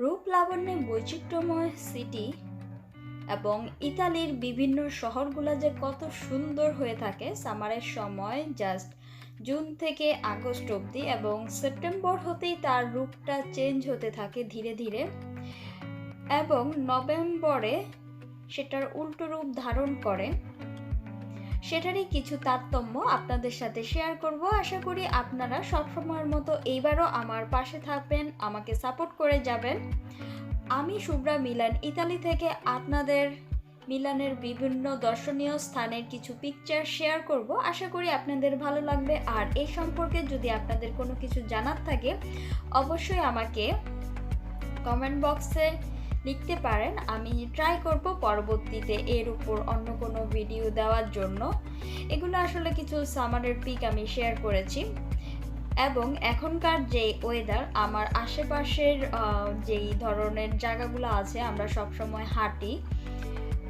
রূপ লাবণ্যে বৈচিত্র্যময় সিটি এবং ইতালির বিভিন্ন শহরগুলো যে কত সুন্দর হয়ে থাকে, সামারের সময় জাস্ট জুন থেকে আগস্ট অবধি এবং সেপ্টেম্বর হতেই তার রূপটা চেঞ্জ হতে থাকে ধীরে ধীরে এবং নভেম্বরে সেটার উল্টো রূপ ধারণ করে। সেটারই কিছু তারতম্য আপনাদের সাথে শেয়ার করব। আশা করি আপনারা সবসময়ের মতো এইবারও আমার পাশে থাকবেন, আমাকে সাপোর্ট করে যাবেন। আমি শুভ্রা মিলান, ইতালি থেকে আপনাদের মিলানের বিভিন্ন দর্শনীয় স্থানের কিছু পিকচার শেয়ার করব। আশা করি আপনাদের ভালো লাগবে। আর এই সম্পর্কে যদি আপনাদের কোনো কিছু জানার থাকে, অবশ্যই আমাকে কমেন্ট বক্সে লিখতে পারেন। আমি ট্রাই করব পরবর্তীতে এর উপর অন্য কোনো ভিডিও দেওয়ার জন্য। এগুলো আসলে কিছু সামারের পিক আমি শেয়ার করেছি। এবং এখনকার যে ওয়েদার আমার আশেপাশের যেই ধরনের জায়গাগুলো আছে, আমরা সবসময় হাঁটি।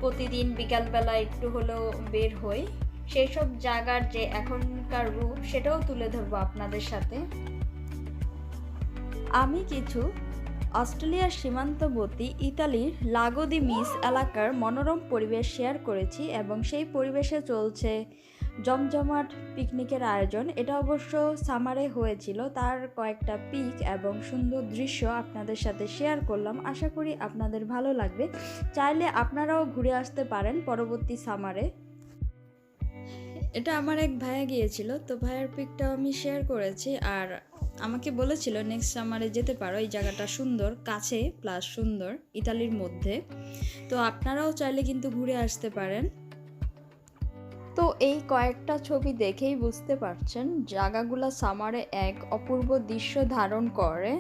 প্রতিদিন বিকালবেলা একটু হলেও বের হই। সেই সব জায়গার যে এখনকার রূপ, সেটাও তুলে ধরবো আপনাদের সাথে। আমি কিছু অস্ট্রেলিয়ার সীমান্তবর্তী ইতালির লাগোদি মিস এলাকার মনোরম পরিবেশ শেয়ার করেছি এবং সেই পরিবেশে চলছে জমজমাট পিকনিকের আয়োজন। এটা অবশ্য সামারে হয়েছিল, তার কয়েকটা পিক এবং সুন্দর দৃশ্য আপনাদের সাথে শেয়ার করলাম। আশা করি আপনাদের ভালো লাগবে। চাইলে আপনারাও ঘুরে আসতে পারেন পরবর্তী সামারে। এটা আমার এক ভাইয়া গিয়েছিল, তো ভাইয়ের পিকটাও আমি শেয়ার করেছি। আর আমাকে বলেছিল নেক্সট সামারে যেতে পারো, এই জায়গাটা সুন্দর, কাছে প্লাস সুন্দর, ইতালির মধ্যে। তো আপনারাও চাইলে কিন্তু ঘুরে আসতে পারেন। তো এই কয়েকটা ছবি দেখেই বুঝতে পারছেন, জায়গাগুলো সামারে এক অপূর্ব দৃশ্য ধারণ করে,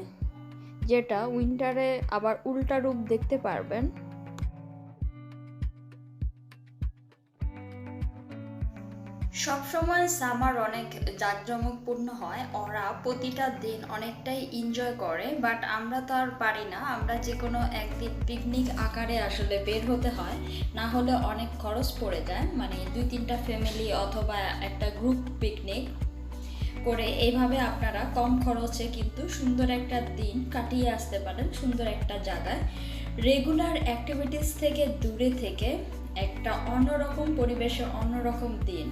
যেটা উইন্টারে আবার উল্টা রূপ দেখতে পারবেন। সবসময় সামার অনেক জাঁকজমকপূর্ণ হয়, ওরা প্রতিটা দিন অনেকটাই এনজয় করে বাট আমরা তো আর পারি না। আমরা যে কোনো একদিন পিকনিক আকারে আসলে বের হতে হয়, না হলে অনেক খরচ পড়ে যায়। মানে দুই তিনটা ফ্যামিলি অথবা একটা গ্রুপ পিকনিক করে এইভাবে আপনারা কম খরচে কিন্তু সুন্দর একটা দিন কাটিয়ে আসতে পারেন, সুন্দর একটা জায়গায়। রেগুলার অ্যাক্টিভিটিস থেকে দূরে থেকে একটা অন্যরকম পরিবেশে অন্যরকম দিন।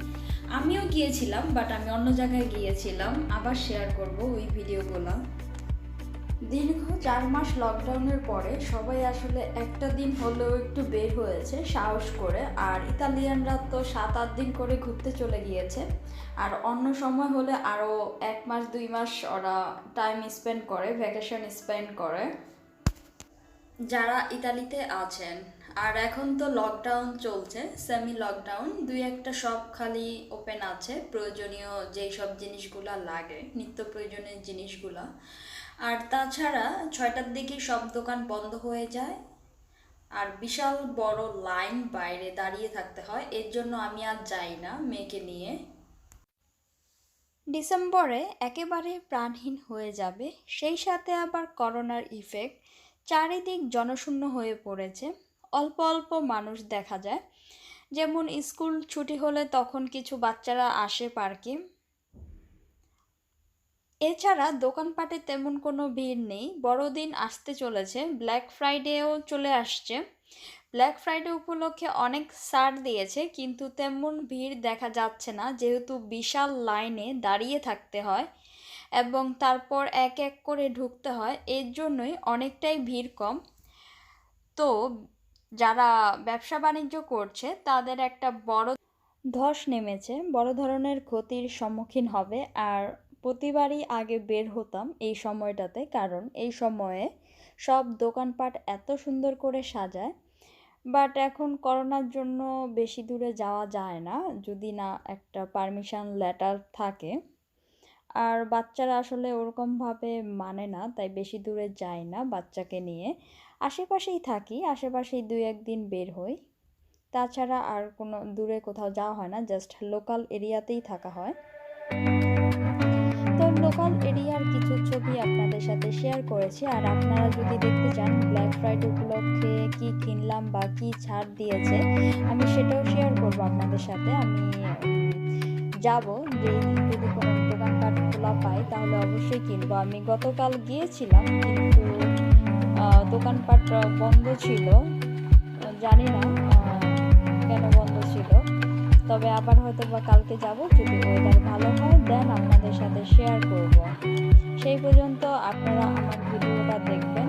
আমিও গিয়েছিলাম বাট আমি অন্য জায়গায় গিয়েছিলাম। আবার শেয়ার করব ওই ভিডিওগুলো। দীর্ঘ চার মাস লকডাউনের পরে সবাই আসলে একটা দিন হলেও একটু বের হয়েছে, সাহস করে। আর ইতালিয়ানরা তো সাত আট দিন করে ঘুরতে চলে গিয়েছে। আর অন্য সময় হলে আরও এক মাস, দুই মাস ওরা টাইম স্পেন্ড করে ভ্যাকেশন স্পেন্ড করে। যারা ইতালিতে আছেন আর এখন তো লকডাউন চলছে সেমি লকডাউন দুই একটা সব খালি ওপেন আছে, প্রয়োজনীয় যেই সব জিনিসগুলো লাগে, নিত্য প্রয়োজনীয় জিনিসগুলো। আর তাছাড়া ছয়টার দিকে সব দোকান বন্ধ হয়ে যায়, আর বিশাল বড় লাইন বাইরে দাঁড়িয়ে থাকতে হয়, এর জন্য আমি আর যাই না মেয়েকে নিয়ে। ডিসেম্বরে একেবারে প্রাণহীন হয়ে যাবে, সেই সাথে আবার করোনার ইফেক্ট চারিদিক জনশূন্য হয়ে পড়েছে। অল্প অল্প মানুষ দেখা যায়। যেমন স্কুল ছুটি হলে তখন কিছু বাচ্চারা আসে পার্কে। এছাড়া দোকানপাটে তেমন কোনো ভিড় নেই। বড়দিন আসতে চলেছে। ব্ল্যাক ফ্রাইডেও চলে আসছে। ব্ল্যাক ফ্রাইডে উপলক্ষে অনেক ছাড় দিয়েছে, কিন্তু তেমন ভিড় দেখা যাচ্ছে না। যেহেতু বিশাল লাইনে দাঁড়িয়ে থাকতে হয় এবং তারপর এক এক করে ঢুকতে হয়, এর জন্যই অনেকটাই ভিড় কম। তো যারা ব্যবসা বাণিজ্য করছে, তাদের একটা বড় ধস নেমেছে। বড় ধরনের ক্ষতির সম্মুখীন হবে। আর প্রতিবারই আগে বের হতাম এই সময়টাতে, কারণ এই সময়ে সব দোকানপাট এত সুন্দর করে সাজায়। বাট এখন করোনার জন্য বেশি দূরে যাওয়া যায় না, যদি না একটা পারমিশন লেটার থাকে। আর বাচ্চারা আসলে ওরকমভাবে মানে না, তাই বেশি দূরে যায় না বাচ্চাকে নিয়ে। আশেপাশেই থাকি, আশেপাশেই দুই একদিন বের হই। তাছাড়া আর কোনো দূরে কোথাও যাওয়া হয় না জাস্ট লোকাল এরিয়াতেই থাকা হয়। তো লোকাল এরিয়ার কিছু ছবি আপনাদের সাথে শেয়ার করেছি, আর আপনারা যদি দেখতে চান ব্ল্যাক ফ্রাইডে উপলক্ষে কি কিনলাম বা কি ছাড় দিয়েছে, আমি সেটাও শেয়ার করব আপনাদের সাথে। আমি যাব যে যদি কোনো দোকানপাট খোলা পাই, তাহলে অবশ্যই কিনবো। আমি গতকাল গিয়েছিলাম, কিন্তু দোকানপাট বন্ধ ছিল। জানি না কেন বন্ধ ছিল। তবে আবার হয়তো বা কালকে যাব, যদি ওয়েদার ভালো হয় দেন আপনাদের সাথে শেয়ার করব। সেই পর্যন্ত আপনারা আমার ভিডিওটা দেখবেন,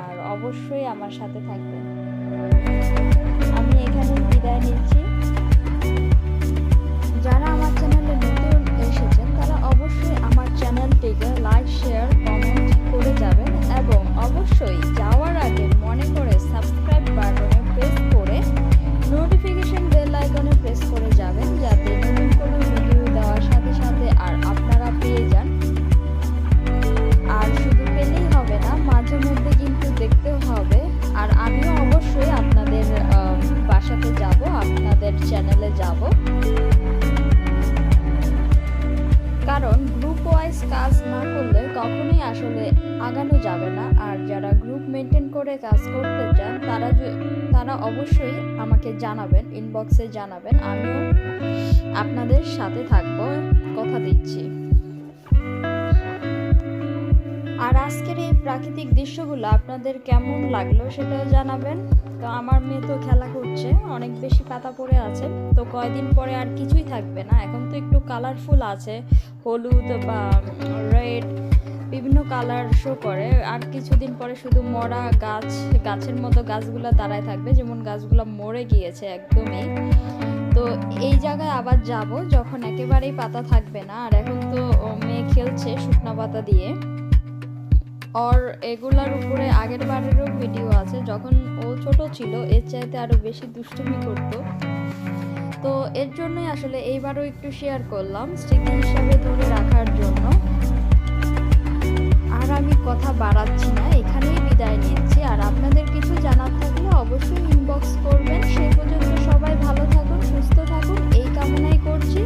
আর অবশ্যই আমার সাথে থাকবেন। আমি এখানে বিদায় নিচ্ছি। যারা আমার চ্যানেলে নতুন এসেছেন, তারা অবশ্যই আমার চ্যানেলটিকে লাইক শেয়ার অবশ্যই যাওয়ার আগে মনে করে আগানো যাবে না। আর যারা গ্রুপ মেনটেন করে কাজ করতে চান, তারা তারা অবশ্যই আমাকে জানাবেন ইনবক্সে জানাবেন। আমিও আপনাদের সাথে থাকব, কথা দিচ্ছি। আর আজকের এই প্রাকৃতিক দৃশ্যগুলো আপনাদের কেমন লাগল সেটাও জানাবেন। তো আমার মেয়ে তো খেলা করছে, অনেক বেশি পাতা পড়ে আছে। তো কয়দিন পরে আর কিছুই থাকবে না। এখন তো একটু কালারফুল আছে, হলুদ বা রেড বিভিন্ন কালার শো করে। আর কিছুদিন পরে শুধু মরা গাছ, গাছের মতো গাছগুলো দাঁড়ায় থাকবে। যেমন গাছগুলো মরে গিয়েছে একদমই। তো এই জায়গায় আবার যাব যখন একেবারেই পাতা থাকবে না। আর এখন তো মেয়ে খেলছে শুকনা পাতা দিয়ে। ওর এগুলার উপরে আগের বারেরও ভিডিও আছে। যখন ও ছোট ছিল, এর চাইতে আরও বেশি দুষ্টুমি করত। তো এর জন্যই আসলে এইবারও একটু শেয়ার করলাম। স্মৃতি হিসাবে ধরে রাখার জন্য। আর আমি কথা বাড়াচ্ছি না, এখানেই বিদায় নিচ্ছি। আর আপনাদের কিছু জানার থাকলে অবশ্যই ইনবক্স করবেন। সে পর্যন্ত সবাই ভালো থাকুন, সুস্থ থাকুন, এই কামনাই করছি।